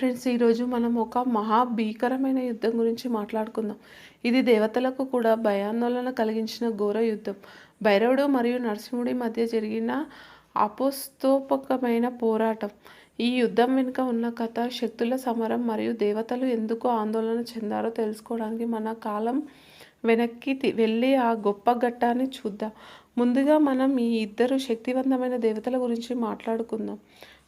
Friends ఈరోజు మనం ఒక మహా భీకరమైన యుద్ధం గురించి మాట్లాడుకుందాం. ఇది దేవతలకు కూడా భయాందోళన కలిగించిన ఘోర యుద్ధం. భైరవుడు మరియు నరసింహుడి మధ్య జరిగిన అపోస్తోపకమైన పోరాటం. ఈ యుద్ధం వెనుక ఉన్న కథ శక్తుల సమరం మరియు దేవతలు ఎందుకు ఆందోళన చెందారో తెలుసుకోవడానికి మన కాలం వెనక్కి వెళ్ళి ఆ గొప్ప ఘట్టాన్ని చూద్దాం. ముందుగా మనం ఈ ఇద్దరు శక్తివంతమైన దేవతల గురించి మాట్లాడుకుందాం.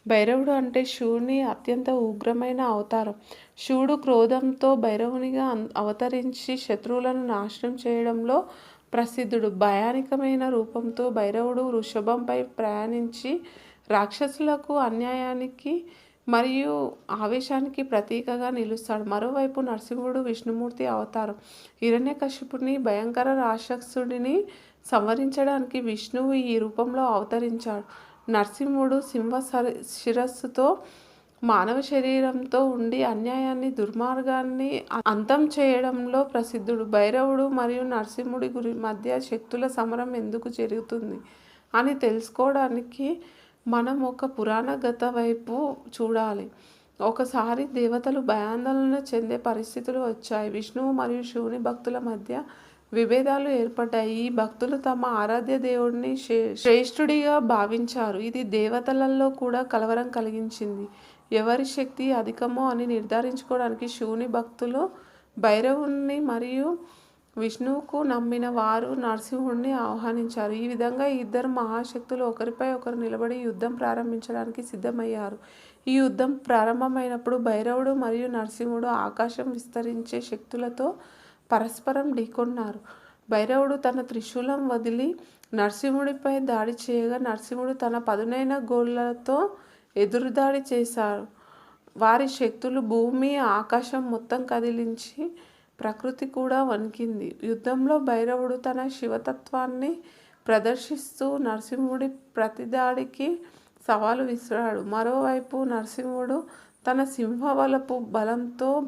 భైరవుడు అంటే శివుని అత్యంత ఉగ్రమైన అవతారం. శివుడు క్రోధంతో భైరవునిగా అవతరించి శత్రువులను నాశనం చేయడంలో ప్రసిద్ధుడు. భయానికమైన రూపంతో భైరవుడు వృషభంపై ప్రయాణించి రాక్షసులకు అన్యాయానికి మరియు ఆవేశానికి ప్రతీకగా నిలుస్తాడు. మరోవైపు నరసింహుడు విష్ణుమూర్తి అవతారం. హిరణ్యకశిపుని భయంకర రాక్షసుడిని సంవరించడానికి విష్ణువు ఈ రూపంలో అవతరించాడు. నరసింహుడు సింహ శిరస్సుతో మానవ శరీరంతో ఉండి అన్యాయాన్ని దుర్మార్గాన్ని అంతం చేయడంలో ప్రసిద్ధుడు. భైరవుడు మరియు నరసింహుడి గురి మధ్య శక్తుల సమరం ఎందుకు జరుగుతుంది అని తెలుసుకోవడానికి మనం ఒక పురాణ గత వైపు చూడాలి. ఒకసారి దేవతలు భయాందోళన చెందే పరిస్థితులు వచ్చాయి. విష్ణువు మరియు శివుని భక్తుల మధ్య విభేదాలు ఏర్పడ్డాయి. ఈ భక్తులు తమ ఆరాధ్య దేవుడిని శ్రేష్ఠుడిగా భావించారు. ఇది దేవతలలో కూడా కలవరం కలిగించింది. ఎవరి శక్తి అధికమో అని నిర్ధారించుకోవడానికి శివుని భక్తులు భైరవుణ్ణి మరియు విష్ణువుకు నమ్మిన వారు నరసింహుడిని ఆహ్వానించారు. ఈ విధంగా ఇద్దరు మహాశక్తులు ఒకరిపై ఒకరు నిలబడి యుద్ధం ప్రారంభించడానికి సిద్ధమయ్యారు. ఈ యుద్ధం ప్రారంభమైనప్పుడు భైరవుడు మరియు నరసింహుడు ఆకాశం విస్తరించే శక్తులతో పరస్పరం ఢీకొన్నారు. భైరవుడు తన త్రిశూలం వదిలి నరసింహుడిపై దాడి చేయగా నరసింహుడు తన పదునైన గోళ్ళతో ఎదురుదాడి చేశారు. వారి శక్తులు భూమి ఆకాశం మొత్తం కదిలించి ప్రకృతి కూడా వణికింది. యుద్ధంలో భైరవుడు తన శివతత్వాన్ని ప్రదర్శిస్తూ నరసింహుడి ప్రతిదాడికి సవాలు విసిరాడు. మరోవైపు నరసింహుడు తన సింహవలపు బలంతో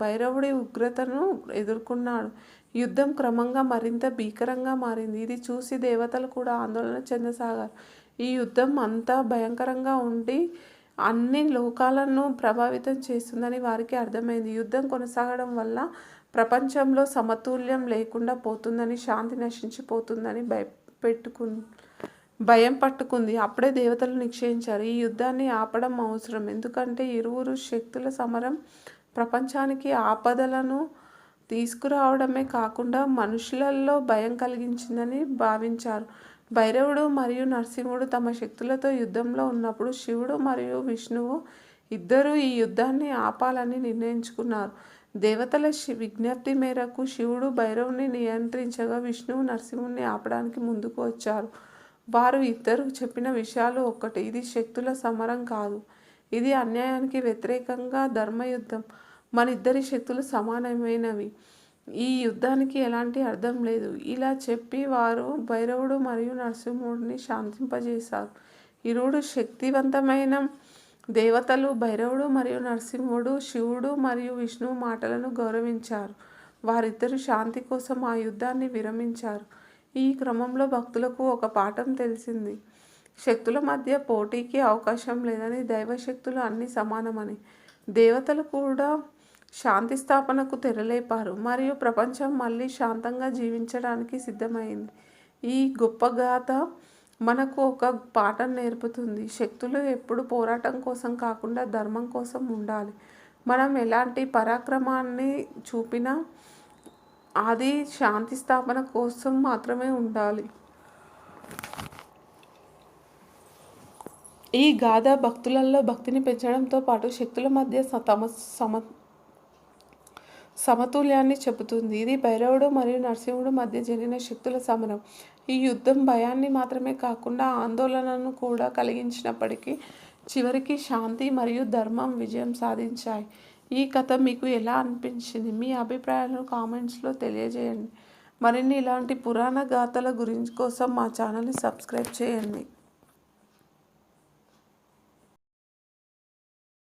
భైరవుడి ఉగ్రతను ఎదుర్కొన్నాడు. యుద్ధం క్రమంగా మరింత భీకరంగా మారింది. ఇది చూసి దేవతలు కూడా ఆందోళన చెందసాగారు. ఈ యుద్ధం అంతా భయంకరంగా ఉండి అన్ని లోకాలను ప్రభావితం చేస్తుందని వారికి అర్థమైంది. యుద్ధం కొనసాగడం వల్ల ప్రపంచంలో సమతుల్యం లేకుండా పోతుందని శాంతి నశించిపోతుందని భయపెట్టుకు భయం పట్టుకుంది. అప్పుడే దేవతలు నిశ్చయించారు. ఈ యుద్ధాన్ని ఆపడం అవసరం. ఎందుకంటే ఇరువురు శక్తుల సమరం ప్రపంచానికి ఆపదలను తీసుకురావడమే కాకుండా మనుషులలో భయం కలిగించిందని భావించారు. భైరవుడు మరియు నరసింహుడు తమ శక్తులతో యుద్ధంలో ఉన్నప్పుడు శివుడు మరియు విష్ణువు ఇద్దరూ ఈ యుద్ధాన్ని ఆపాలని నిర్ణయించుకున్నారు. దేవతల విజ్ఞప్తి మేరకు శివుడు భైరవుని నియంత్రించగా విష్ణువు నరసింహుని ఆపడానికి ముందుకు వచ్చారు. వారు ఇద్దరు చెప్పిన విషయాలు ఒక్కటి. ఇది శక్తుల సమరం కాదు. ఇది అన్యాయానికి వ్యతిరేకంగా ధర్మయుద్ధం. మన ఇద్దరి శక్తులు సమానమైనవి. ఈ యుద్ధానికి ఎలాంటి అర్థం లేదు. ఇలా చెప్పి వారు భైరవుడు మరియు నరసింహుడిని శాంతింపజేశారు. ఇరువుడు శక్తివంతమైన దేవతలు భైరవుడు మరియు నరసింహుడు శివుడు మరియు విష్ణువు మాటలను గౌరవించారు. వారిద్దరు శాంతి కోసం ఆ యుద్ధాన్ని విరమించారు. ఈ క్రమంలో భక్తులకు ఒక పాఠం తెలిసింది. శక్తుల మధ్య పోటీకి అవకాశం లేదని దైవశక్తులు అన్నీ సమానమని. దేవతలు కూడా శాంతి స్థాపనకు తెరలేపారు. మరియు ప్రపంచం మళ్ళీ శాంతంగా జీవించడానికి సిద్ధమైంది. ఈ గొప్ప గాథ మనకు ఒక పాఠం నేర్పుతుంది. శక్తులు ఎప్పుడు పోరాటం కోసం కాకుండా ధర్మం కోసం ఉండాలి. మనం ఎలాంటి పరాక్రమాన్ని చూపినా అది శాంతి స్థాపన కోసం మాత్రమే ఉండాలి. ఈ గాథ భక్తులలో భక్తిని పెంచడంతో పాటు శక్తుల మధ్య తమ సమ సమతుల్యాన్ని చెబుతుంది. ఇది భైరవుడు మరియు నరసింహుడు మధ్య జరిగిన శక్తుల సమరం. ఈ యుద్ధం భయాన్ని మాత్రమే కాకుండా ఆందోళనను కూడా కలిగించినప్పటికీ చివరికి శాంతి మరియు ధర్మం విజయం సాధించాయి. ఈ కథ మీకు ఎలా అనిపించింది? మీ అభిప్రాయాలను కామెంట్స్లో తెలియజేయండి. మరిన్ని ఇలాంటి పురాణ గాథల గురించి కోసం మా ఛానల్ని సబ్స్క్రైబ్ చేయండి.